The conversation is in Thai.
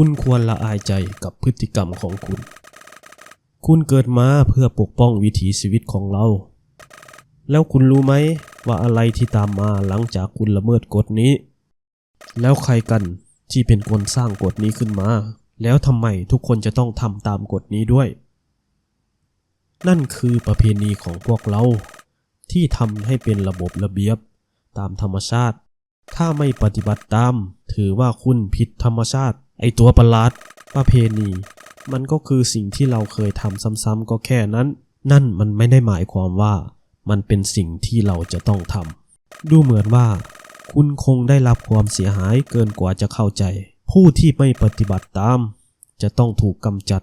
คุณควรละอายใจกับพฤติกรรมของคุณ คุณเกิดมาเพื่อปกป้องวิถีชีวิตของเรา แล้วคุณรู้ไหมว่าอะไรที่ตามมาหลังจากคุณละเมิดกฎนี้ แล้วใครกันที่เป็นคนสร้างกฎนี้ขึ้นมา แล้วทำไมทุกคนจะต้องทำตามกฎนี้ด้วย นั่นคือประเพณีของพวกเรา ที่ทำให้เป็นระบบระเบียบตามธรรมชาติ ถ้าไม่ปฏิบัติตาม ถือว่าคุณผิดธรรมชาติ ไอตัวประหลาดประเพณี มันก็คือสิ่งที่เราเคยทำซ้ำๆก็แค่นั้น นั่นมันไม่ได้หมายความว่า มันเป็นสิ่งที่เราจะต้องทำดูเหมือนว่า คุณคงได้รับความเสียหายเกินกว่าจะเข้าใจ ผู้ที่ไม่ปฏิบัติตาม จะต้องถูกกำจัด